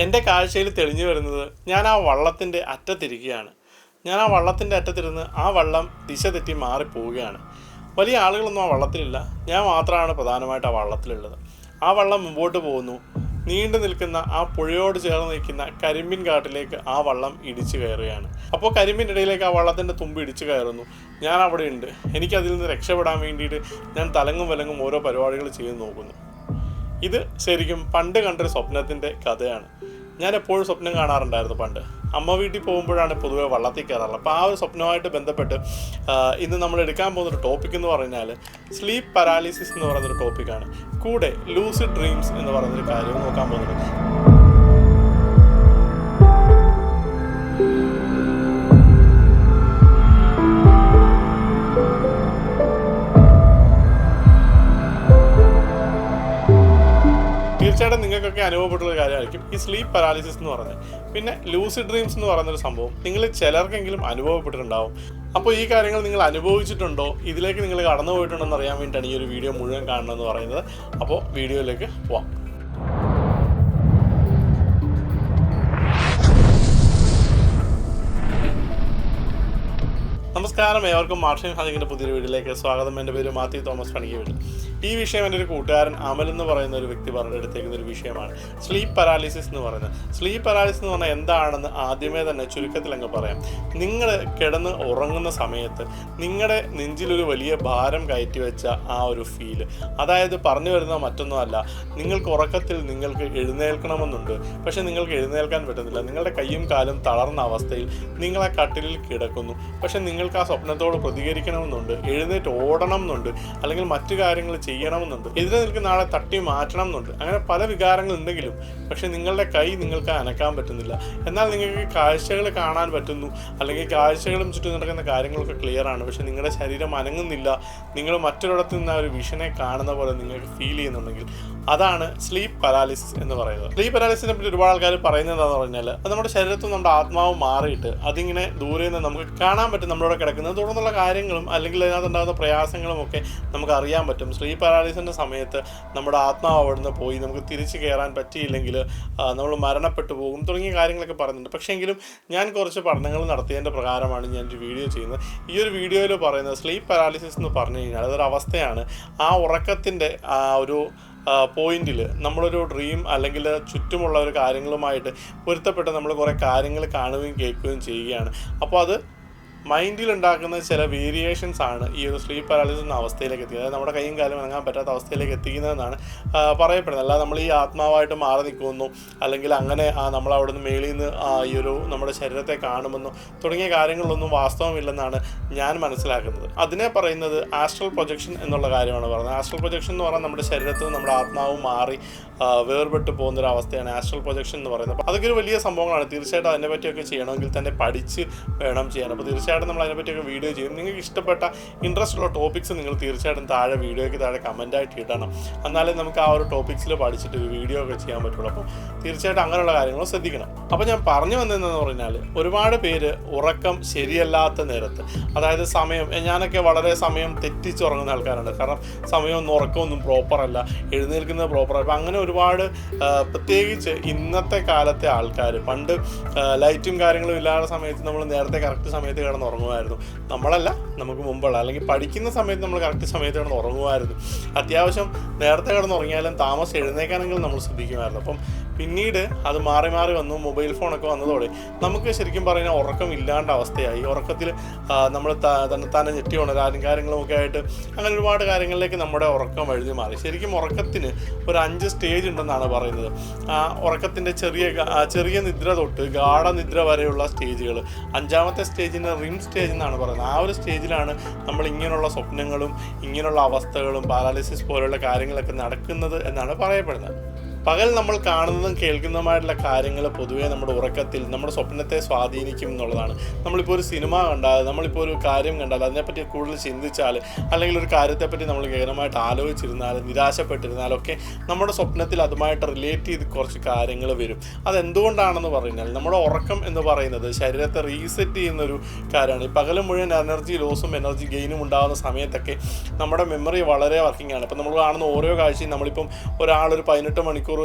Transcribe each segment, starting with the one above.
എന്റെ കാഴ്ചയിൽ തെളിഞ്ഞു വരുന്നത് ഞാൻ ആ വള്ളത്തിന്റെ അറ്റത്തിരിക്കുകയാണ്. ഞാൻ ആ വള്ളത്തിന്റെ അറ്റത്തിരുന്ന് ആ വള്ളം ദിശ തെറ്റി മാറിപ്പോവുകയാണ്. വലിയ ആളുകളൊന്നും ആ വള്ളത്തിലില്ല. ഞാൻ മാത്രമാണ് പ്രധാനമായിട്ട് ആ വള്ളത്തിലുള്ളത്. ആ വള്ളം മുമ്പോട്ട് പോകുന്നു. നീണ്ടു നിൽക്കുന്ന ആ പുഴയോട് ചേർന്ന് നിൽക്കുന്ന കരിമ്പിൻ കാട്ടിലേക്ക് ആ വള്ളം ഇടിച്ചു കയറുകയാണ്. അപ്പോൾ കരിമ്പിന്റെ ഇടയിലേക്ക് ആ വള്ളത്തിന്റെ തുമ്പ് ഇടിച്ചു കയറുന്നു. ഞാൻ അവിടെ ഉണ്ട്. എനിക്കതിൽ നിന്ന് രക്ഷപ്പെടാൻ വേണ്ടിയിട്ട് ഞാൻ തലങ്ങും വിലങ്ങും ഓരോ പരിപാടികൾ ചെയ്ത് നോക്കുന്നു. ഇത് ശരിക്കും പണ്ട് കണ്ടൊരു സ്വപ്നത്തിന്റെ കഥയാണ്. ഞാൻ എപ്പോഴും സ്വപ്നം കാണാറുണ്ടായിരുന്നു പണ്ട്. അമ്മ വീട്ടിൽ പോകുമ്പോഴാണ് പൊതുവെ വള്ളത്തിൽ കയറാറുള്ളത്. അപ്പോൾ ആ ഒരു സ്വപ്നമായിട്ട് ബന്ധപ്പെട്ട് ഇന്ന് നമ്മൾ എടുക്കാൻ പോകുന്ന ഒരു ടോപ്പിക് എന്ന് പറഞ്ഞാൽ സ്ലീപ്പ് പാരാലിസിസ് എന്ന് പറയുന്നൊരു ടോപ്പിക്കാണ് കൂടെ ലൂസിഡ് ഡ്രീംസ് എന്ന് പറയുന്നൊരു കാര്യവും നോക്കാൻ പോകുന്നത് തീർച്ചയായിട്ടും നിങ്ങൾക്കൊക്കെ അനുഭവപ്പെട്ടുള്ള കാര്യമായിരിക്കും ഈ സ്ലീപ്പ് പാരാലിസിസ് എന്ന് പറഞ്ഞത് പിന്നെ ലൂസിഡ് ഡ്രീംസ് എന്ന് പറയുന്നൊരു സംഭവം നിങ്ങൾ ചിലർക്കെങ്കിലും അനുഭവപ്പെട്ടിട്ടുണ്ടാവും. അപ്പോൾ ഈ കാര്യങ്ങൾ നിങ്ങൾ അനുഭവിച്ചിട്ടുണ്ടോ? ഇതിലേക്ക് നിങ്ങൾ കടന്നു പോയിട്ടുണ്ടോ എന്ന് അറിയാൻ വേണ്ടിയിട്ടാണ് ഈ ഒരു വീഡിയോ മുഴുവൻ കാണണമെന്ന് പറയുന്നത്. അപ്പോൾ വീഡിയോയിലേക്ക് പോവാം. നമസ്കാരം ഏവർക്കും മാർഷൻ ഹാദിങ്ങിന്റെ പുതിയൊരു വീഡിയോയിലേക്ക് സ്വാഗതം. എന്റെ പേര് മാത്യു തോമസ് പണിക്ക് വീട് ഈ വിഷയം എന്റെ ഒരു കൂട്ടുകാരൻ അമൽ എന്ന് പറയുന്ന ഒരു വ്യക്തി പറഞ്ഞെടുത്തേക്കുന്ന ഒരു വിഷയമാണ്. സ്ലീപ്പ് പരാലിസിസ് എന്ന് പറയുന്നത്. സ്ലീപ്പ് പരാലിസിസ് എന്ന് പറഞ്ഞാൽ എന്താണെന്ന് ആദ്യമേ തന്നെ ചുരുക്കത്തിൽ അങ്ങ് പറയാം. നിങ്ങൾ കിടന്ന് ഉറങ്ങുന്ന സമയത്ത് നിങ്ങളുടെ നെഞ്ചിലൊരു വലിയ ഭാരം കയറ്റി വെച്ച ആ ഒരു ഫീൽ അതായത് പറഞ്ഞു വരുന്ന മറ്റൊന്നുമല്ല നിങ്ങൾക്ക് ഉറക്കത്തിൽ നിങ്ങൾക്ക് എഴുന്നേൽക്കണമെന്നുണ്ട്. പക്ഷേ നിങ്ങൾക്ക് എഴുന്നേൽക്കാൻ പറ്റുന്നില്ല. നിങ്ങളുടെ കൈയും കാലും തളർന്ന അവസ്ഥയിൽ നിങ്ങൾ കട്ടിലിൽ കിടക്കുന്നു. പക്ഷേ നിങ്ങൾക്ക് ആ സ്വപ്നത്തോട് പ്രതികരിക്കണമെന്നുണ്ട് എഴുന്നേറ്റ് ഓടണം എന്നുണ്ട് അല്ലെങ്കിൽ മറ്റു കാര്യങ്ങൾ ചെയ്യണമെന്നുണ്ട് എതിരെ നിൽക്കുന്ന ആളെ തട്ടി മാറ്റണം എന്നുണ്ട് അങ്ങനെ പല വികാരങ്ങൾ ഉണ്ടെങ്കിലും പക്ഷെ നിങ്ങളുടെ കൈ നിങ്ങൾക്ക് അനക്കാൻ പറ്റുന്നില്ല. എന്നാൽ നിങ്ങൾക്ക് കാഴ്ചകൾ കാണാൻ പറ്റുന്നു അല്ലെങ്കിൽ കാഴ്ചകളും ചുറ്റും നടക്കുന്ന കാര്യങ്ങളൊക്കെ ക്ലിയർ ആണ്. പക്ഷെ നിങ്ങളുടെ ശരീരം അനങ്ങുന്നില്ല. നിങ്ങൾ മറ്റൊരിടത്ത് നിന്ന് ആ ഒരു വിഷനെ കാണുന്ന പോലെ നിങ്ങൾക്ക് ഫീൽ ചെയ്യുന്നുണ്ടെങ്കിൽ അതാണ് സ്ലീപ്പ് പരാലിസിസ് എന്ന് പറയുന്നത്. സ്ലീപ്പ് പരാലിസിനെ പറ്റി ഒരുപാട് ആൾക്കാർ പറയുന്നത് എന്താണെന്ന് പറഞ്ഞാൽ അത് നമ്മുടെ ശരീരത്തിൽ നമ്മുടെ ആത്മാവ് മാറിയിട്ട് അതിങ്ങനെ ദൂരെ നിന്ന് നമുക്ക് കാണാൻ പറ്റും നമ്മളോട് കിടക്കുന്നത്. തുടർന്നുള്ള കാര്യങ്ങളും അല്ലെങ്കിൽ അതിനകത്തുണ്ടാകുന്ന പ്രയാസങ്ങളും ഒക്കെ നമുക്ക് അറിയാൻ പറ്റും. സ്ലീപ്പ് പാരാലിസിന്റെ സമയത്ത് നമ്മുടെ ആത്മാവ് അവിടുന്ന് പോയി നമുക്ക് തിരിച്ചു കയറാൻ പറ്റിയില്ലെങ്കിൽ നമ്മൾ മരണപ്പെട്ടു പോകും തുടങ്ങിയ കാര്യങ്ങളൊക്കെ പറയുന്നുണ്ട്. പക്ഷേ എങ്കിലും ഞാൻ കുറച്ച് പഠനങ്ങൾ നടത്തിയതിന്റെ പ്രകാരമാണ് ഞാൻ ഒരു വീഡിയോ ചെയ്യുന്നത്. ഈ ഒരു വീഡിയോയിൽ പറയുന്നത് സ്ലീപ്പ് പാരാലിസിസ് എന്ന് പറഞ്ഞു കഴിഞ്ഞാൽ അതൊരു അവസ്ഥയാണ്. ആ ഉറക്കത്തിന്റെ ഒരു പോയിന്റിൽ നമ്മളൊരു ഡ്രീം അല്ലെങ്കിൽ ചുറ്റുമുള്ള ഒരു കാര്യങ്ങളുമായിട്ട് പൊരുത്തപ്പെട്ട് നമ്മൾ കുറേ കാര്യങ്ങൾ കാണുകയും കേൾക്കുകയും ചെയ്യുകയാണ്. അപ്പോൾ അത് മൈൻഡിൽ ഉണ്ടാക്കുന്ന ചില വേരിയേഷൻസ് ആണ് ഈ ഒരു സ്ലീപ്പ് പാരാലിസിസ് എന്ന അവസ്ഥയിലേക്ക് എത്തിയത്. അതായത് നമ്മുടെ കൈയും കാലും ഇറങ്ങാൻ പറ്റാത്ത അവസ്ഥയിലേക്ക് എത്തിക്കുന്നതെന്നാണ് പറയപ്പെടുന്നത്. അല്ലാതെ നമ്മൾ ഈ ആത്മാവായിട്ട് മാറി നിൽക്കുന്നു അല്ലെങ്കിൽ അങ്ങനെ നമ്മൾ അവിടെ നിന്ന് മേളിൽ നിന്ന് ഈ ഒരു നമ്മുടെ ശരീരത്തെ കാണുമെന്നോ തുടങ്ങിയ കാര്യങ്ങളിലൊന്നും വാസ്തവമില്ലെന്നാണ് ഞാൻ മനസ്സിലാക്കുന്നത്. അതിനെ പറയുന്നത് ആസ്ട്രൽ പ്രൊജക്ഷൻ എന്നുള്ള കാര്യമാണ് പറയുന്നത്. ആസ്ട്രൽ പ്രൊജക്ഷൻ എന്ന് പറഞ്ഞാൽ നമ്മുടെ ശരീരത്തിൽ നിന്ന് നമ്മുടെ ആത്മാവ് മാറി വേർപെട്ട് പോകുന്ന ഒരു അവസ്ഥയാണ് ആസ്ട്രൽ പ്രൊജക്ഷൻ എന്ന് പറയുന്നത്. അപ്പോൾ അതൊക്കെ ഒരു വലിയ സംഭവങ്ങളാണ്. തീർച്ചയായിട്ടും അതിനെ പറ്റിയൊക്കെ ചെയ്യണമെങ്കിൽ തന്നെ പഠിച്ച് വേണം ചെയ്യാൻ. അപ്പോൾ തീർച്ചയായിട്ടും നമ്മൾ അതിനെപ്പറ്റിയൊക്കെ വീഡിയോ ചെയ്യും. നിങ്ങൾക്ക് ഇഷ്ടപ്പെട്ട ഇൻട്രസ്റ്റ് ഉള്ള ടോപ്പിക്സ് നിങ്ങൾ തീർച്ചയായിട്ടും താഴെ വീഡിയോയ്ക്ക് താഴെ കമന്റായിട്ട് ഇടണം. എന്നാലേ നമുക്ക് ആ ഒരു ടോപ്പിക്സിൽ പഠിച്ചിട്ട് ഒരു വീഡിയോ ഒക്കെ ചെയ്യാൻ പറ്റുള്ളൂ. അപ്പോൾ തീർച്ചയായിട്ടും അങ്ങനെയുള്ള കാര്യങ്ങൾ ശ്രദ്ധിക്കണം. അപ്പോൾ ഞാൻ പറഞ്ഞു വന്നതെന്ന് പറഞ്ഞാൽ ഒരുപാട് പേര് ഉറക്കം ശരിയല്ലാത്ത നേരത്ത് അതായത് സമയം ഞാനൊക്കെ വളരെ സമയം തെറ്റിച്ചുറങ്ങുന്ന ആൾക്കാരുണ്ട് കാരണം സമയമൊന്നും ഉറക്കമൊന്നും പ്രോപ്പറല്ല എഴുന്നേൽക്കുന്നത് പ്രോപ്പർ അപ്പോൾ അങ്ങനെ ഒരുപാട് പ്രത്യേകിച്ച് ഇന്നത്തെ കാലത്തെ ആൾക്കാർ പണ്ട് ലൈറ്റും കാര്യങ്ങളും ഇല്ലാത്ത സമയത്ത് നമ്മൾ നേരത്തെ കറക്റ്റ് സമയത്ത് കിടന്ന് ഉറങ്ങുമായിരുന്നു. നമ്മളല്ല നമുക്ക് മുമ്പുള്ള അല്ലെങ്കിൽ പഠിക്കുന്ന സമയത്ത് നമ്മൾ കറക്റ്റ് സമയത്ത് കിടന്ന് ഉറങ്ങുമായിരുന്നു. അത്യാവശ്യം നേരത്തെ കിടന്ന് ഉറങ്ങിയാലും താമസം എഴുന്നേക്കാനെങ്കിലും നമ്മൾ ശ്രദ്ധിക്കുമായിരുന്നു. അപ്പം പിന്നീട് അത് മാറി മാറി വന്നു മൊബൈൽ ഫോണൊക്കെ വന്നതോടെ നമുക്ക് ശരിക്കും പറഞ്ഞാൽ ഉറക്കം ഇല്ലാണ്ട അവസ്ഥയായി. ഉറക്കത്തിൽ നമ്മൾ തന്നെ തന്നെ ഞെട്ടി ഉണരാനും കാര്യങ്ങളും ഒക്കെ ആയിട്ട് അങ്ങനെ ഒരുപാട് കാര്യങ്ങളിലേക്ക് നമ്മുടെ ഉറക്കം വഴുതി മാറി. ശരിക്കും ഉറക്കത്തിന് ഒരു അഞ്ച് സ്റ്റേജ് ഉണ്ടെന്നാണ് പറയുന്നത്. ഉറക്കത്തിന്റെ ചെറിയ ചെറിയ നിദ്ര തൊട്ട് ഗാഠനിദ്ര വരെയുള്ള സ്റ്റേജുകൾ അഞ്ചാമത്തെ സ്റ്റേജിന്റെ റിം സ്റ്റേജ് എന്നാണ് പറയുന്നത്. ആ ഒരു സ്റ്റേജിലാണ് നമ്മൾ ഇങ്ങനെയുള്ള സ്വപ്നങ്ങളും ഇങ്ങനെയുള്ള അവസ്ഥകളും പാരാലിസിസ് പോലുള്ള കാര്യങ്ങളൊക്കെ നടക്കുന്നത് എന്നാണ് പറയപ്പെടുന്നത്. പകൽ നമ്മൾ കാണുന്നതും കേൾക്കുന്നതുമായിട്ടുള്ള കാര്യങ്ങൾ പൊതുവേ നമ്മുടെ ഉറക്കത്തിൽ നമ്മുടെ സ്വപ്നത്തെ സ്വാധീനിക്കും എന്നുള്ളതാണ്. നമ്മളിപ്പോൾ ഒരു സിനിമ കണ്ടാൽ നമ്മളിപ്പോൾ ഒരു കാര്യം കണ്ടാൽ അതിനെപ്പറ്റി കൂടുതൽ ചിന്തിച്ചാൽ അല്ലെങ്കിൽ ഒരു കാര്യത്തെപ്പറ്റി നമ്മൾ ഗഹനമായിട്ട് ആലോചിച്ചിരുന്നാൽ നിരാശപ്പെട്ടിരുന്നാലൊക്കെ നമ്മുടെ സ്വപ്നത്തിൽ അതുമായിട്ട് റിലേറ്റ് ചെയ്ത് കുറച്ച് കാര്യങ്ങൾ വരും. അതെന്തുകൊണ്ടാണെന്ന് പറഞ്ഞാൽ നമ്മുടെ ഉറക്കം എന്ന് പറയുന്നത് ശരീരത്തെ റീസെറ്റ് ചെയ്യുന്ന ഒരു കാര്യമാണ്. ഈ പകൽ മുഴുവൻ എനർജി ലോസും എനർജി ഗെയിനും ഉണ്ടാകുന്ന സമയത്തൊക്കെ നമ്മുടെ മെമ്മറി വളരെ വർക്കിംഗ് ആണ്. ഇപ്പം നമ്മൾ കാണുന്ന ഓരോ കാഴ്ചയും നമ്മളിപ്പം ഒരാളൊരു പതിനെട്ട് മണിക്കൂർ മണിക്കൂർ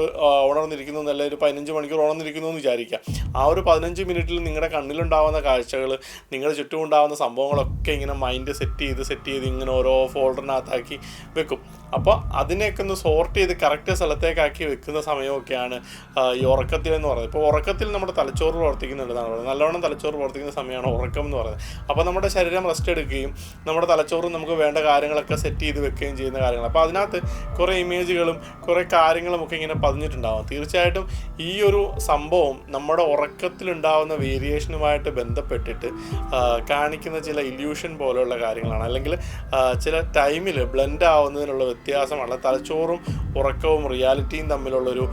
ഉണർന്നിരിക്കുന്നു എന്നല്ല ഒരു പതിനഞ്ച് മണിക്കൂർ ഉണർന്നിരിക്കുന്നു എന്ന് വിചാരിക്കുക ആ ഒരു പതിനഞ്ച് മിനിറ്റിൽ നിങ്ങളുടെ കണ്ണിലുണ്ടാവുന്ന കാഴ്ചകൾ നിങ്ങളുടെ ചുറ്റും ഉണ്ടാവുന്ന സംഭവങ്ങളൊക്കെ ഇങ്ങനെ മൈൻഡ് സെറ്റ് ചെയ്ത് സെറ്റ് ചെയ്ത് ഇങ്ങനെ ഓരോ ഫോൾഡറിനകത്താക്കി വെക്കും. അപ്പോൾ അതിനെയൊക്കെ ഒന്ന് സോർട്ട് ചെയ്ത് കറക്റ്റ് സ്ഥലത്തേക്കാക്കി വെക്കുന്ന സമയമൊക്കെയാണ് ഈ ഉറക്കത്തിൽ എന്ന് പറയുന്നത്. ഇപ്പോൾ ഉറക്കത്തിൽ നമ്മുടെ തലച്ചോറ് പ്രവർത്തിക്കുന്നുണ്ടെന്നാണ് പറയുന്നത്. നല്ലവണ്ണം തലച്ചോറ് പ്രവർത്തിക്കുന്ന സമയമാണ് ഉറക്കം എന്ന് പറയുന്നത്. അപ്പോൾ നമ്മുടെ ശരീരം റെസ്റ്റ് എടുക്കുകയും നമ്മുടെ തലച്ചോറും നമുക്ക് വേണ്ട കാര്യങ്ങളൊക്കെ സെറ്റ് ചെയ്ത് വെക്കുകയും ചെയ്യുന്ന കാര്യങ്ങൾ അപ്പോൾ അതിനകത്ത് കുറേ ഇമേജുകളും കുറേ കാര്യങ്ങളും ഒക്കെ ഇങ്ങനെ പതിഞ്ഞിട്ടുണ്ടാവും. തീർച്ചയായിട്ടും ഈ ഒരു സംഭവം നമ്മുടെ ഉറക്കത്തിലുണ്ടാവുന്ന വേരിയേഷനുമായിട്ട് ബന്ധപ്പെട്ടിട്ട് കാണിക്കുന്ന ചില ഇല്യൂഷൻ പോലെയുള്ള കാര്യങ്ങളാണ്. അല്ലെങ്കിൽ ചില ടൈമിൽ ബ്ലെൻഡ് ആവുന്നതിനുള്ള വ്യത്യാസമാണ്. തലച്ചോറും ഉറക്കവും റിയാലിറ്റിയും തമ്മിലുള്ളൊരു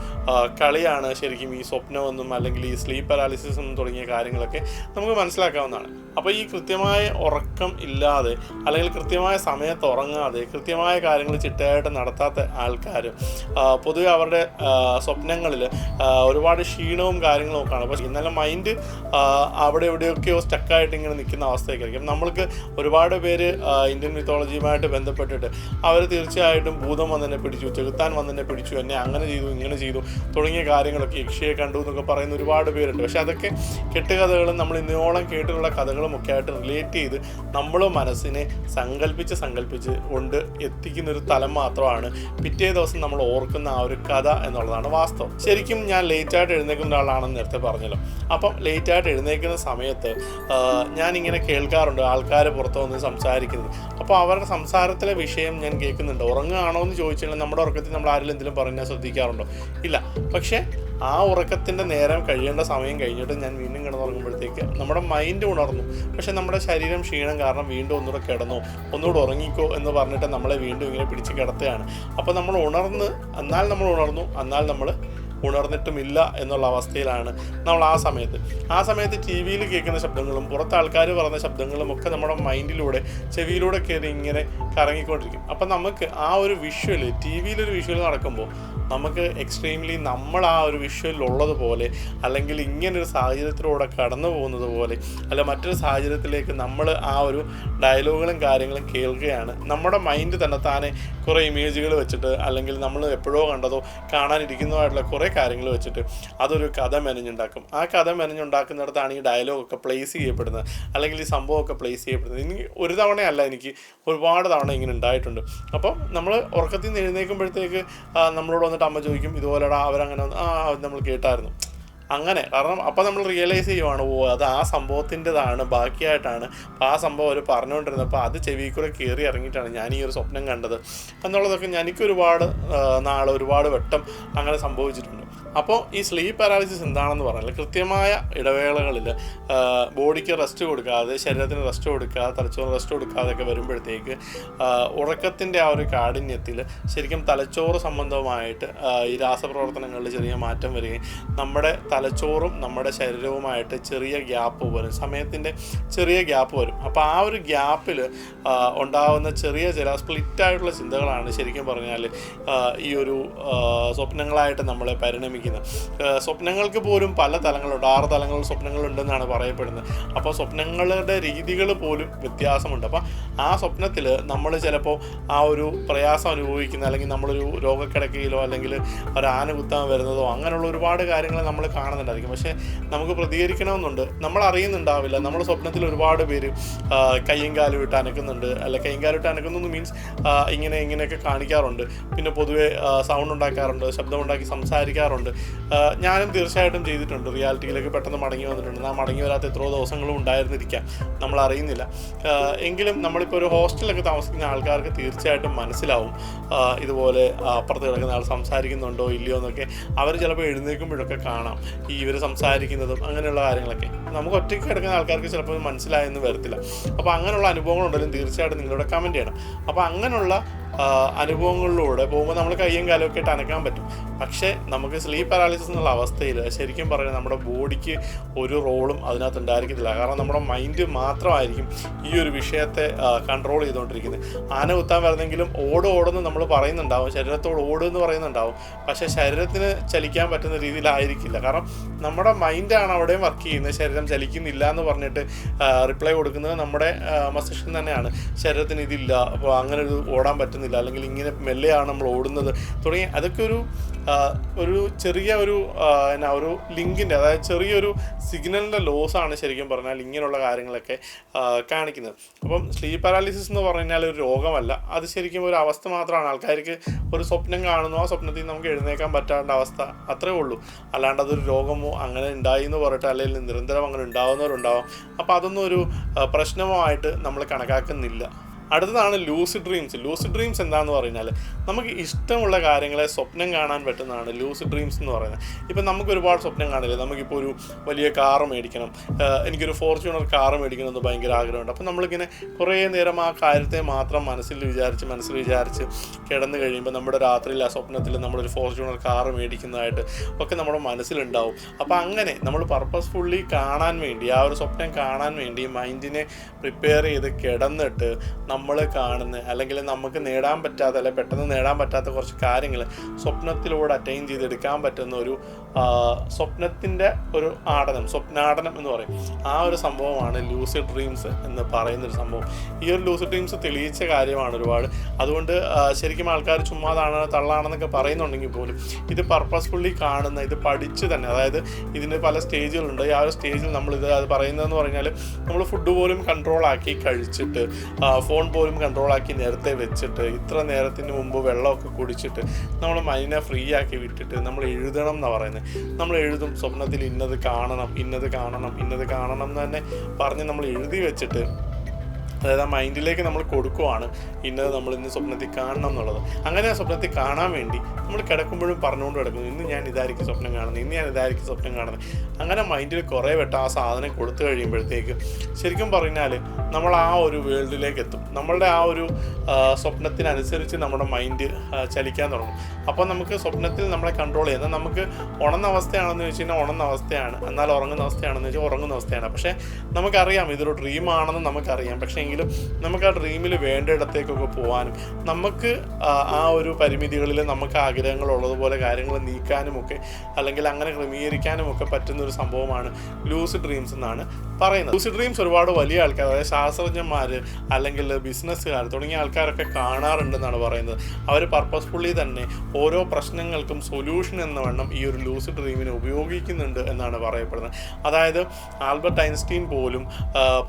കളിയാണ് ശരിക്കും ഈ സ്വപ്നമെന്നും അല്ലെങ്കിൽ ഈ സ്ലീപ്പ് പാരാലിസിസ് എന്നും തുടങ്ങിയ കാര്യങ്ങളൊക്കെ നമുക്ക് മനസ്സിലാക്കാവുന്നതാണ്. അപ്പോൾ ഈ കൃത്യമായ ഉറക്കം ഇല്ലാതെ അല്ലെങ്കിൽ കൃത്യമായ സമയത്ത് ഉറങ്ങാതെ കൃത്യമായ കാര്യങ്ങൾ ചിട്ടയായിട്ട് നടത്താത്ത ആൾക്കാർ പൊതുവെ അവരുടെ സ്വപ്നങ്ങളിൽ ഒരുപാട് ക്ഷീണവും കാര്യങ്ങളും ഒക്കെ ആണ് പക്ഷേ ഇന്നലെ മൈൻഡ് അവിടെ എവിടെയൊക്കെയോ സ്റ്റക്കായിട്ട് ഇങ്ങനെ നിൽക്കുന്ന അവസ്ഥയൊക്കെ നമ്മൾക്ക് ഒരുപാട് പേര് ഇന്ത്യൻ മിത്തോളജിയുമായിട്ട് ബന്ധപ്പെട്ടിട്ട് അവർ തീർച്ചയായിട്ടും ഭൂതം വന്നെന്നെ പിടിച്ചു ചെകുത്താൻ വന്നെന്നെ പിടിച്ചു എന്നെ അങ്ങനെ ചെയ്തു ഇങ്ങനെ ചെയ്തു തുടങ്ങിയ കാര്യങ്ങളൊക്കെ യക്ഷിയെ കണ്ടു എന്നൊക്കെ പറയുന്ന ഒരുപാട് പേരുണ്ട്. പക്ഷേ അതൊക്കെ കെട്ടുകഥകളും നമ്മൾ ഇന്നോളം കേട്ടിട്ടുള്ള കഥകളും ഒക്കെ ആയിട്ട് റിലേറ്റ് ചെയ്ത് നമ്മൾ മനസ്സിനെ സങ്കല്പിച്ച് സങ്കല്പിച്ച് കൊണ്ട് എത്തിക്കുന്ന ഒരു തലം മാത്രമാണ് പിറ്റേ ദിവസം നമ്മൾ ഓർക്കുന്ന ആ ഒരു കഥ എന്നുള്ളതാണ് വാസ്തവം. ശരിക്കും ഞാൻ ലേറ്റായിട്ട് എഴുന്നേക്കുന്ന ഒരാളാണെന്ന് നേരത്തെ പറഞ്ഞല്ലോ. അപ്പം ലേറ്റായിട്ട് എഴുന്നേക്കുന്ന സമയത്ത് ഞാനിങ്ങനെ കേൾക്കാറുണ്ട് ആൾക്കാർ പുറത്ത് വന്ന് സംസാരിക്കുന്നത്. അപ്പോൾ അവരുടെ സംസാരത്തിലെ വിഷയം ഞാൻ കേൾക്കുന്നുണ്ട്. ഉറങ്ങുകയാണോ എന്ന് ചോദിച്ചാൽ നമ്മുടെ ഉറക്കത്തിൽ നമ്മൾ ആരെങ്കിലും എന്തെങ്കിലും പറഞ്ഞാൽ ശ്രദ്ധിക്കാറുണ്ടോ? ഇല്ല. പക്ഷേ ആ ഉറക്കത്തിന്റെ നേരം കഴിയേണ്ട സമയം കഴിഞ്ഞിട്ട് ഞാൻ വീണ്ടും കിടന്നുറങ്ങുമ്പോഴത്തേക്ക് നമ്മുടെ മൈൻഡ് ഉണർന്നു. പക്ഷെ നമ്മുടെ ശരീരം ക്ഷീണം കാരണം വീണ്ടും ഒന്നുകൂടെ കിടന്നു. ഒന്നുകൂടെ ഉറങ്ങിക്കോ എന്ന് പറഞ്ഞിട്ട് നമ്മളെ വീണ്ടും ഇങ്ങനെ പിടിച്ച് കിടത്തുകയാണ്. അപ്പോൾ നമ്മൾ ഉണർന്ന് എന്നാൽ നമ്മൾ ഉണർന്നു എന്നാൽ നമ്മൾ ഉണർന്നിട്ടുമില്ല എന്നുള്ള അവസ്ഥയിലാണ് നമ്മൾ ആ സമയത്ത്. ആ സമയത്ത് ടി വിയിൽ കേൾക്കുന്ന ശബ്ദങ്ങളും പുറത്ത് ആൾക്കാർ പറയുന്ന ശബ്ദങ്ങളും ഒക്കെ നമ്മുടെ മൈൻഡിലൂടെ ചെവിയിലൂടെ കയറി ഇങ്ങനെ കറങ്ങിക്കൊണ്ടിരിക്കും. അപ്പം നമുക്ക് ആ ഒരു വിഷ്വൽ ടി വിയിലൊരു വിഷ്വൽ നടക്കുമ്പോൾ നമുക്ക് എക്സ്ട്രീംലി നമ്മൾ ആ ഒരു വിഷ്വലിൽ ഉള്ളതുപോലെ അല്ലെങ്കിൽ ഇങ്ങനൊരു സാഹചര്യത്തിലൂടെ കടന്നു പോകുന്നത് പോലെ അല്ല മറ്റൊരു സാഹചര്യത്തിലേക്ക് നമ്മൾ ആ ഒരു ഡയലോഗുകളും കാര്യങ്ങളും കേൾക്കുകയാണ്. നമ്മുടെ മൈൻഡ് തന്നെ താനെ കുറേ ഇമേജുകൾ വെച്ചിട്ട് അല്ലെങ്കിൽ നമ്മൾ എപ്പോഴോ കണ്ടതോ കാണാനിരിക്കുന്നതായിട്ടുള്ള കുറേ കാര്യങ്ങൾ വെച്ചിട്ട് അതൊരു കഥ മെനഞ്ഞുണ്ടാക്കും. ആ കഥ മെനഞ്ഞുണ്ടാക്കുന്നിടത്താണ് ഈ ഡയലോഗൊക്കെ പ്ലേസ് ചെയ്യപ്പെടുന്നത്. അല്ലെങ്കിൽ ഈ സംഭവമൊക്കെ പ്ലേസ് ചെയ്യപ്പെടുന്നത്. ഇനി ഒരു തവണയല്ല എനിക്ക് ഒരുപാട് തവണ ഇങ്ങനെ ഉണ്ടായിട്ടുണ്ട്. അപ്പം നമ്മൾ ഉറക്കത്തിൽ നിന്ന് എഴുന്നേൽക്കുമ്പോഴത്തേക്ക് നമ്മളോട് നമ്മളോട് വന്നിട്ട് അമ്മ ചോദിക്കും ഇതുപോലെടാ അവരങ്ങനെ ആ നമ്മൾ കേട്ടായിരുന്നു. അങ്ങനെ കാരണം അപ്പം നമ്മൾ റിയലൈസ് ചെയ്യുവാണ് ഓ അത് ആ സംഭവത്തിന്റെതാണ് ബാക്കിയായിട്ടാണ്. അപ്പോൾ ആ സംഭവം അവർ പറഞ്ഞുകൊണ്ടിരുന്നത്. അപ്പോൾ അത് ചെവി കൂടെ കയറി ഇറങ്ങിയിട്ടാണ് ഞാൻ ഈ ഒരു സ്വപ്നം കണ്ടത്. എന്നുള്ളതൊക്കെ എനിക്കൊരുപാട് നാൾ ഒരുപാട് വട്ടം അങ്ങനെ സംഭവിച്ചിട്ടുണ്ട്. അപ്പോൾ ഈ സ്ലീപ്പ് പാരാലിസിസ് എന്താണെന്ന് പറഞ്ഞാൽ കൃത്യമായ ഇടവേളകളിൽ ബോഡിക്ക് റെസ്റ്റ് കൊടുക്കാതെ ശരീരത്തിന് റെസ്റ്റ് കൊടുക്കാതെ തലച്ചോറ് റെസ്റ്റ് കൊടുക്കാതെയൊക്കെ വരുമ്പോഴത്തേക്ക് ഉറക്കത്തിന്റെ ആ ഒരു കാഠിന്യത്തിൽ ശരിക്കും തലച്ചോറ് സംബന്ധമായിട്ട് ഈ രാസപ്രവർത്തനങ്ങളിൽ ചെറിയ മാറ്റം വരികയും നമ്മുടെ തലച്ചോറും നമ്മുടെ ശരീരവുമായിട്ട് ചെറിയ ഗ്യാപ്പ് വരും സമയത്തിന്റെ ചെറിയ ഗ്യാപ്പ് വരും. അപ്പോൾ ആ ഒരു ഗ്യാപ്പിൽ ഉണ്ടാകുന്ന ചെറിയ ചില സ്പ്ലിറ്റ് ആയിട്ടുള്ള ചിന്തകളാണ് ശരിക്കും പറഞ്ഞാൽ ഈ ഒരു സ്വപ്നങ്ങളായിട്ട് നമ്മളെ പരിണമിക്കുന്നത്. ആ, സ്വപ്നങ്ങൾക്ക് പോലും പല തലങ്ങളുണ്ട്. ആറ് തലങ്ങൾ സ്വപ്നങ്ങളുണ്ടെന്നാണ് പറയപ്പെടുന്നത്. അപ്പോൾ സ്വപ്നങ്ങളുടെ രീതികൾ പോലും വ്യത്യാസമുണ്ട്. അപ്പോൾ ആ സ്വപ്നത്തിൽ നമ്മൾ ചിലപ്പോൾ ആ ഒരു പ്രയാസം അനുഭവിക്കുന്ന അല്ലെങ്കിൽ നമ്മളൊരു രോഗക്കിടക്കയിലോ അല്ലെങ്കിൽ ഒരു ആന കുത്താൻ വരുന്നതോ അങ്ങനെയുള്ള ഒരുപാട് കാര്യങ്ങൾ നമ്മൾ കാണുന്നുണ്ടായിരിക്കും. പക്ഷേ നമുക്ക് പ്രതികരിക്കണമെന്നുണ്ട്. നമ്മൾ അറിയുന്നുണ്ടാവില്ല. നമ്മൾ സ്വപ്നത്തിൽ ഒരുപാട് പേര് കയ്യും കാലും ഇട്ട് അനക്കുന്നുണ്ട്. അല്ല കയ്യും ഇട്ട് അനക്കുന്നു മീൻസ് ഇങ്ങനെ ഇങ്ങനെയൊക്കെ കാണിക്കാറുണ്ട്. പിന്നെ പൊതുവേ സൗണ്ട് ഉണ്ടാക്കാറുണ്ട് ശബ്ദമുണ്ടാക്കി സംസാരിക്കാറുണ്ട്. ആ, ഞാനും തീർച്ചയായിട്ടും ചെയ്തിട്ടുണ്ട്. റിയാലിറ്റിയിലേക്ക് പെട്ടെന്ന് മടങ്ങി വന്നിട്ടുണ്ട്. നാം മടങ്ങി വരാത്ത എത്രയോ ദിവസങ്ങളും ഉണ്ടായിരുന്നിരിക്കാം. നമ്മൾ അറിയുന്നില്ല. എങ്കിലും നമ്മളിപ്പോൾ ഒരു ഹോസ്റ്റലിലൊക്കെ താമസിക്കുന്ന ആൾക്കാർക്ക് തീർച്ചയായിട്ടും മനസ്സിലാവും ഇതുപോലെ അപ്പുറത്ത് കിടക്കുന്ന ആൾ സംസാരിക്കുന്നുണ്ടോ ഇല്ലയോ എന്നൊക്കെ. അവർ ചിലപ്പോൾ എഴുന്നേൽക്കുമ്പോഴൊക്കെ കാണാം ഈ ഇവർ സംസാരിക്കുന്നതും അങ്ങനെയുള്ള കാര്യങ്ങളൊക്കെ. നമുക്ക് ഒറ്റയ്ക്ക് കിടക്കുന്ന ആൾക്കാർക്ക് ചിലപ്പോൾ മനസ്സിലായെന്ന് വരത്തില്ല. അപ്പോൾ അങ്ങനെയുള്ള അനുഭവങ്ങളുണ്ടെങ്കിലും തീർച്ചയായിട്ടും നിങ്ങളുടെ കമന്റ് ചെയ്യണം. അപ്പോൾ അങ്ങനെയുള്ള അനുഭവങ്ങളിലൂടെ പോകുമ്പോൾ നമ്മൾ കയ്യും കാലും ഒക്കെ ഇട്ട് അനക്കാൻ പറ്റും. പക്ഷേ നമുക്ക് സ്ലീപ്പ് പാരാലിസിസ് എന്നുള്ള അവസ്ഥയിൽ ശരിക്കും പറയുന്നത് നമ്മുടെ ബോഡിക്ക് ഒരു റോളും അതിനകത്ത് ഉണ്ടായിരിക്കത്തില്ല. കാരണം നമ്മുടെ മൈൻഡ് മാത്രമായിരിക്കും ഈ ഒരു വിഷയത്തെ കൺട്രോൾ ചെയ്തുകൊണ്ടിരിക്കുന്നത്. ആന കുത്താൻ വരുന്നെങ്കിലും ഓട് ഓടുന്ന് നമ്മൾ പറയുന്നുണ്ടാവും. ശരീരത്തോട് ഓട് എന്ന് പറയുന്നുണ്ടാവും. പക്ഷേ ശരീരത്തിന് ചലിക്കാൻ പറ്റുന്ന രീതിയിലായിരിക്കില്ല. കാരണം നമ്മുടെ മൈൻഡാണ് അവിടെയും വർക്ക് ചെയ്യുന്നത്. ശരീരം ചലിക്കുന്നില്ല എന്ന് പറഞ്ഞിട്ട് റിപ്ലൈ കൊടുക്കുന്നത് നമ്മുടെ മസ്തിഷ്കം തന്നെയാണ്. ശരീരത്തിന് ഇതില്ല അപ്പോൾ അങ്ങനെ ഒരു ഓടാൻ പറ്റുന്ന പറ്റുന്നില്ല. അല്ലെങ്കിൽ ഇങ്ങനെ മെല്ലെയാണ് നമ്മൾ ഓടുന്നത്. തുടങ്ങി അതൊക്കെ ഒരു ഒരു ചെറിയ ഒരു എന്നാ ഒരു ലിങ്കിന്റെ അതായത് ചെറിയൊരു സിഗ്നലിന്റെ ലോസാണ് ശരിക്കും പറഞ്ഞാൽ ഇങ്ങനെയുള്ള കാര്യങ്ങളൊക്കെ കാണിക്കുന്നത്. അപ്പം സ്ലീപ്പ് പാരാലിസിസ് എന്ന് പറഞ്ഞാൽ ഒരു രോഗമല്ല. അത് ശരിക്കും ഒരു അവസ്ഥ മാത്രമാണ്. ആൾക്കാർക്ക് ഒരു സ്വപ്നം കാണുന്നു. ആ സ്വപ്നത്തിൽ നമുക്ക് എഴുന്നേക്കാൻ പറ്റാണ്ട അവസ്ഥ അത്രേ ഉള്ളൂ. അല്ലാണ്ട് അതൊരു രോഗമോ അങ്ങനെ ഉണ്ടായി എന്ന് പറഞ്ഞിട്ട് അല്ലെങ്കിൽ നിരന്തരം അങ്ങനെ ഉണ്ടാവുന്നവരുണ്ടാവാം. അപ്പോൾ അതൊന്നും ഒരു പ്രശ്നമോ ആയിട്ട് നമ്മൾ കണക്കാക്കുന്നില്ല. അടുത്തതാണ് ലൂസിഡ് ഡ്രീംസ് ലൂസിഡ് ഡ്രീംസ് എന്താണെന്ന് പറഞ്ഞാൽ നമുക്ക് ഇഷ്ടമുള്ള കാര്യങ്ങളെ സ്വപ്നം കാണാൻ പറ്റുന്നതാണ് ലൂസിഡ് ഡ്രീംസ് എന്ന് പറയുന്നത്. ഇപ്പം നമുക്ക് ഒരുപാട് സ്വപ്നം കാണില്ലേ? നമുക്കിപ്പോൾ ഒരു വലിയ കാർ മേടിക്കണം. എനിക്കൊരു ഫോർച്യൂണർ കാർ മേടിക്കണം എന്ന് ഭയങ്കര ആഗ്രഹമുണ്ട്. അപ്പം നമ്മളിങ്ങനെ കുറേ നേരം ആ കാര്യത്തെ മാത്രം മനസ്സിൽ വിചാരിച്ച് മനസ്സിൽ വിചാരിച്ച് കിടന്നു കഴിയുമ്പോൾ നമ്മുടെ രാത്രിയിൽ ആ സ്വപ്നത്തിൽ നമ്മളൊരു ഫോർച്യൂണർ കാർ മേടിക്കുന്നതായിട്ട് ഒക്കെ നമ്മുടെ മനസ്സിലുണ്ടാവും. അപ്പോൾ അങ്ങനെ നമ്മൾ പർപ്പസ്ഫുള്ളി കാണാൻ വേണ്ടി ആ ഒരു സ്വപ്നം കാണാൻ വേണ്ടി മൈൻഡിനെ പ്രിപ്പയർ ചെയ്ത് കിടന്നിട്ട് നമ്മൾ കാണുന്ന അല്ലെങ്കിൽ നമുക്ക് നേടാൻ പറ്റാത്ത അല്ലെങ്കിൽ പെട്ടെന്ന് നേടാൻ പറ്റാത്ത കുറച്ച് കാര്യങ്ങൾ സ്വപ്നത്തിലൂടെ അറ്റൈൻ ചെയ്തെടുക്കാൻ പറ്റുന്ന ഒരു സ്വപ്നത്തിന്റെ ഒരു ആടനം സ്വപ്നാടനം എന്ന് പറയും. ആ ഒരു സംഭവമാണ് ലൂസിഡ് ഡ്രീംസ് എന്ന് പറയുന്ന ഒരു സംഭവം. ഈ ഒരു ലൂസിഡ് ഡ്രീംസ് തെളിയിച്ച കാര്യമാണ് ഒരുപാട്. അതുകൊണ്ട് ശരിക്കും ആൾക്കാർ ചുമ്മാതാണ് തള്ളാണെന്നൊക്കെ പറയുന്നുണ്ടെങ്കിൽ പോലും ഇത് പർപ്പസ്ഫുള്ളി കാണുന്ന ഇത് പഠിച്ച് തന്നെ അതായത് ഇതിന് പല സ്റ്റേജുകളുണ്ട്. ആ ഒരു സ്റ്റേജിൽ നമ്മൾ ഇത് അത് പറയുന്നതെന്ന് പറഞ്ഞാൽ നമ്മൾ ഫുഡ് പോലും കൺട്രോൾ ആക്കി കഴിച്ചിട്ട് ഫോൺ പോലും കൺട്രോൾ ആക്കി നേരത്തെ വെച്ചിട്ട് ഇത്ര നേരത്തിന് മുമ്പ് വെള്ളമൊക്കെ കുടിച്ചിട്ട് നമ്മൾ മൈൻഡിനെ ഫ്രീ ആക്കി വിട്ടിട്ട് നമ്മൾ എഴുതണം എന്നാണ് പറയുന്നത്. നമ്മൾ എഴുതും സ്വപ്നത്തിൽ ഇന്നത് കാണണം ഇന്നത് കാണണം ഇന്നത് കാണണം എന്ന് തന്നെ പറഞ്ഞ് നമ്മൾ എഴുതി വെച്ചിട്ട് അതായത് ആ മൈൻഡിലേക്ക് നമ്മൾ കൊടുക്കുവാണ് ഇന്നത് നമ്മൾ ഇന്ന് സ്വപ്നത്തിൽ കാണണം എന്നുള്ളത്. അങ്ങനെ ആ സ്വപ്നത്തിൽ കാണാൻ വേണ്ടി നമ്മൾ കിടക്കുമ്പോഴും പറഞ്ഞുകൊണ്ട് കിടക്കുന്നു ഇന്ന് ഞാൻ ഇതായിരിക്കും സ്വപ്നം കാണുന്നത് ഇന്ന് ഞാൻ ഇതായിരിക്കും സ്വപ്നം കാണുന്നത്. അങ്ങനെ മൈൻഡിൽ കുറേ വട്ടം ആ സാധനം കൊടുത്തു കഴിയുമ്പോഴത്തേക്ക് ശരിക്കും പറഞ്ഞാൽ നമ്മൾ ആ ഒരു വേൾഡിലേക്ക് എത്തും. നമ്മളുടെ ആ ഒരു സ്വപ്നത്തിനനുസരിച്ച് നമ്മുടെ മൈൻഡ് ചലിക്കാൻ തുടങ്ങും. അപ്പോൾ നമുക്ക് സ്വപ്നത്തിൽ നമ്മളെ കൺട്രോൾ ചെയ്യുന്നത് നമുക്ക് ഉണർന്ന അവസ്ഥയാണെന്ന് വെച്ച് കഴിഞ്ഞാൽ ഉണർന്ന അവസ്ഥയാണ്. എന്നാൽ ഉറങ്ങുന്ന അവസ്ഥയാണെന്ന് വെച്ചാൽ ഉറങ്ങുന്ന അവസ്ഥയാണ്. പക്ഷേ നമുക്കറിയാം ഇതൊരു ഡ്രീം ആണെന്ന് നമുക്കറിയാം. പക്ഷേ എങ്കിലും നമുക്ക് ആ ഡ്രീമിൽ വേണ്ടയിടത്തേക്കൊക്കെ പോകാനും നമുക്ക് ആ, ഒരു പരിമിതികളിൽ നമുക്ക് ആഗ്രഹങ്ങൾ ഉള്ളതുപോലെ കാര്യങ്ങൾ നീക്കാനും ഒക്കെ അല്ലെങ്കിൽ അങ്ങനെ ക്രമീകരിക്കാനും ഒക്കെ പറ്റുന്ന ഒരു സംഭവമാണ് ലൂസ് ഡ്രീംസ് എന്നാണ് പറയുന്നത്. ലൂസ് ഡ്രീംസ് ഒരുപാട് വലിയ ആൾക്കാർ അതായത് ശാസ്ത്രജ്ഞന്മാർ അല്ലെങ്കിൽ ബിസിനസ്സുകാർ തുടങ്ങിയ ആൾക്കാരൊക്കെ കാണാറുണ്ടെന്നാണ് പറയുന്നത്. അവർ പർപ്പസ്ഫുള്ളി തന്നെ ഓരോ പ്രശ്നങ്ങൾക്കും സൊല്യൂഷൻ എന്ന വണ്ണം ഈ ഒരു ലൂസ് ഡ്രീമിനെ ഉപയോഗിക്കുന്നുണ്ട് എന്നാണ് പറയപ്പെടുന്നത്. അതായത് ആൽബർട്ട് ഐൻസ്റ്റീൻ പോലും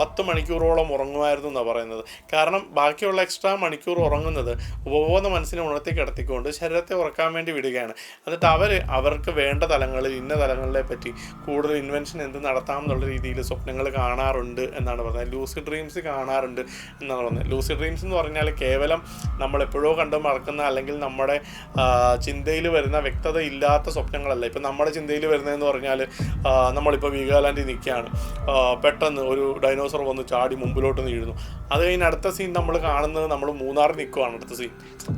പത്ത് മണിക്കൂറോളം ഉറങ്ങുമായിരുന്നു എന്നാണ് പറയുന്നത്. കാരണം ബാക്കിയുള്ള എക്സ്ട്രാ മണിക്കൂർ ഉറങ്ങുന്നത് ഉപബോധ മനസ്സിനെ ഉണർത്തി കിടത്തിക്കൊണ്ട് ശരീരത്തെ ഉറക്കാൻ വേണ്ടി വിടുകയാണ്. എന്നിട്ട് അവർ അവർക്ക് വേണ്ട തലങ്ങളിൽ ഇന്ന തലങ്ങളിലെ പറ്റി കൂടുതൽ ഇൻവെൻഷൻ എന്ത് നടത്താം എന്നുള്ള രീതിയിൽ സ്വപ്നങ്ങൾ കാണാറുണ്ട് എന്നാണ് പറയുന്നത് ലൂസി ഡ്രീംസ് കാണാറുണ്ട് എന്നാണ് പറയുന്നത് ലൂസി ഡ്രീംസ് എന്ന് പറഞ്ഞാൽ കേവലം നമ്മൾ എപ്പോഴോ കണ്ട് മറക്കുന്ന അല്ലെങ്കിൽ നമ്മുടെ ചിന്തയിൽ വരുന്ന വ്യക്തത ഇല്ലാത്ത സ്വപ്നങ്ങളല്ല. ഇപ്പം നമ്മുടെ ചിന്തയിൽ വരുന്നതെന്ന് പറഞ്ഞാൽ നമ്മളിപ്പോൾ വീഗാലാൻഡിൽ നിൽക്കുകയാണ്. പെട്ടെന്ന് ഒരു ഡൈനോസർ വന്ന് ചാടി മുമ്പിലോട്ട് വീഴുന്നു. അത് കഴിഞ്ഞ് അടുത്ത സീൻ നമ്മൾ കാണുന്നത് നമ്മൾ മൂന്നാർ നിൽക്കുവാണ് അടുത്ത സീൻ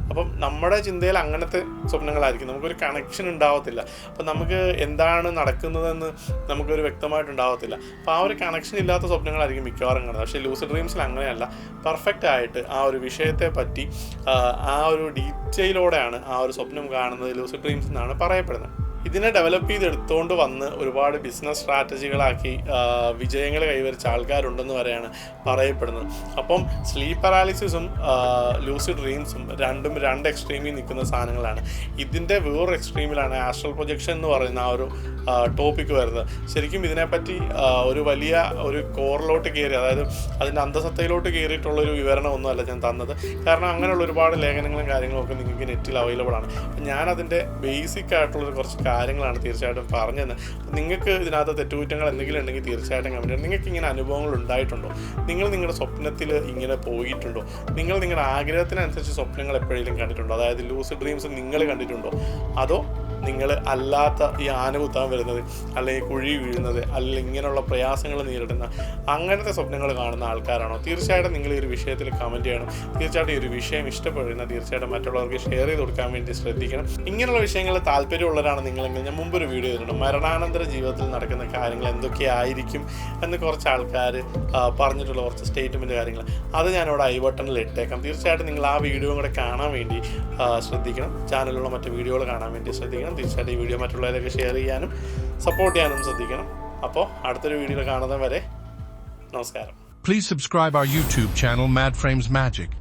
അപ്പം നമ്മുടെ ചിന്തയിൽ അങ്ങനത്തെ സ്വപ്നങ്ങളായിരിക്കും. നമുക്കൊരു കണക്ഷൻ ഉണ്ടാവത്തില്ല. അപ്പം നമുക്ക് എന്താണ് നടക്കുന്നതെന്ന് നമുക്കൊരു വ്യക്തമായിട്ടുണ്ടാവത്തില്ല അപ്പോൾ ആ ഒരു കണക്ഷൻ ഇല്ലാത്ത സ്വപ്നങ്ങളായിരിക്കും മിക്കവാറും കാണുന്നത്. പക്ഷേ ലൂസ് ഡ്രീംസിൽ അങ്ങനെയല്ല. പെർഫെക്റ്റ് ആയിട്ട് ആ ഒരു വിഷയത്തെ പറ്റി ആ, ഒരു ഡീറ്റെയിലോടെയാണ് ആ ഒരു സ്വപ്നം കാണുന്നത് ലൂസ് ഡ്രീംസ് എന്നാണ് പറയപ്പെടുന്നത്. ഇതിനെ ഡെവലപ്പ് ചെയ്തെടുത്തുകൊണ്ട് വന്ന് ഒരുപാട് ബിസിനസ് സ്ട്രാറ്റജികളാക്കി വിജയങ്ങൾ കൈവരിച്ച ആൾക്കാരുണ്ടെന്ന് വരെയാണ് പറയപ്പെടുന്നത്. അപ്പം സ്ലീപ്പ് പാരാലിസിസും ലൂസിഡ് ഡ്രീംസും രണ്ടും രണ്ട് എക്സ്ട്രീമിൽ നിൽക്കുന്ന സാധനങ്ങളാണ്. ഇതിന്റെ വേറൊരു എക്സ്ട്രീമിലാണ് ആസ്ട്രൽ പ്രൊജക്ഷൻ എന്ന് പറയുന്ന ആ ഒരു ടോപ്പിക്ക് വരുന്നത്. ശരിക്കും ഇതിനെപ്പറ്റി ഒരു വലിയ ഒരു കോറിലോട്ട് കയറി അതായത് അതിന്റെ അന്തസത്തയിലോട്ട് കയറിയിട്ടുള്ള ഒരു വിവരണമൊന്നുമല്ല ഞാൻ തന്നത്. കാരണം അങ്ങനെയുള്ള ഒരുപാട് ലേഖനങ്ങളും കാര്യങ്ങളും ഒക്കെ നിങ്ങൾക്ക് നെറ്റിൽ അവൈലബിൾ ആണ്. അപ്പം ഞാനതിന്റെ ബേസിക് ആയിട്ടുള്ള കുറച്ച് കാര്യങ്ങളാണ് തീർച്ചയായിട്ടും പറഞ്ഞത് നിങ്ങൾക്ക് ഇതിനകത്ത് തെറ്റുകുറ്റങ്ങൾ എന്തെങ്കിലും ഉണ്ടെങ്കിൽ തീർച്ചയായിട്ടും കമന്റ് നിങ്ങൾക്ക് ഇങ്ങനെ അനുഭവങ്ങൾ ഉണ്ടായിട്ടുണ്ടോ? നിങ്ങൾ നിങ്ങളുടെ സ്വപ്നത്തിൽ ഇങ്ങനെ പോയിട്ടുണ്ടോ? നിങ്ങൾ നിങ്ങളുടെ ആഗ്രഹത്തിനനുസരിച്ച് സ്വപ്നങ്ങൾ എപ്പോഴെങ്കിലും കണ്ടിട്ടുണ്ടോ? അതായത് ലൂസ് ഡ്രീംസ് നിങ്ങൾ കണ്ടിട്ടുണ്ടോ? അതോ നിങ്ങൾ അല്ലാത്ത ഈ ആന കുത്താൻ വരുന്നത് അല്ലെങ്കിൽ കുഴി വീഴുന്നത് അല്ലെങ്കിൽ ഇങ്ങനെയുള്ള പ്രയാസങ്ങൾ നേരിടുന്ന അങ്ങനത്തെ സ്വപ്നങ്ങൾ കാണുന്ന ആൾക്കാരാണോ? തീർച്ചയായിട്ടും നിങ്ങൾ ഈ ഒരു വിഷയത്തിൽ കമന്റ് ചെയ്യണം. തീർച്ചയായിട്ടും ഈ ഒരു വിഷയം ഇഷ്ടപ്പെടുന്ന തീർച്ചയായിട്ടും മറ്റുള്ളവർക്ക് ഷെയർ ചെയ്ത് കൊടുക്കാൻ വേണ്ടി ശ്രദ്ധിക്കണം. ഇങ്ങനെയുള്ള വിഷയങ്ങൾ താല്പര്യമുള്ളവരാണ് നിങ്ങളെങ്കിൽ ഞാൻ മുമ്പ് ഒരു വീഡിയോ ചെയ്തിട്ടുണ്ട് മരണാനന്തര ജീവിതത്തിൽ നടക്കുന്ന കാര്യങ്ങൾ എന്തൊക്കെയായിരിക്കും എന്ന് കുറച്ച് ആൾക്കാർ പറഞ്ഞിട്ടുള്ള കുറച്ച് സ്റ്റേറ്റ്മെന്റ് കാര്യങ്ങൾ. അത് ഞാനിവിടെ ഐ ബട്ടണിൽ ഇട്ടേക്കാം. തീർച്ചയായിട്ടും നിങ്ങൾ ആ വീഡിയോ കൂടെ കാണാൻ വേണ്ടി ശ്രദ്ധിക്കണം. ചാനലിലുള്ള മറ്റ് വീഡിയോകൾ കാണാൻ വേണ്ടി ശ്രദ്ധിക്കണം. തീർച്ചയായിട്ടും ഈ വീഡിയോ മറ്റുള്ളവരൊക്കെ ഷെയർ ചെയ്യാനും സപ്പോർട്ട് ചെയ്യാനും ശ്രദ്ധിക്കണം അപ്പോൾ അടുത്തൊരു വീഡിയോ കാണുന്നത് വരെ നമസ്കാരം Please subscribe our YouTube channel Mad Frames Magic.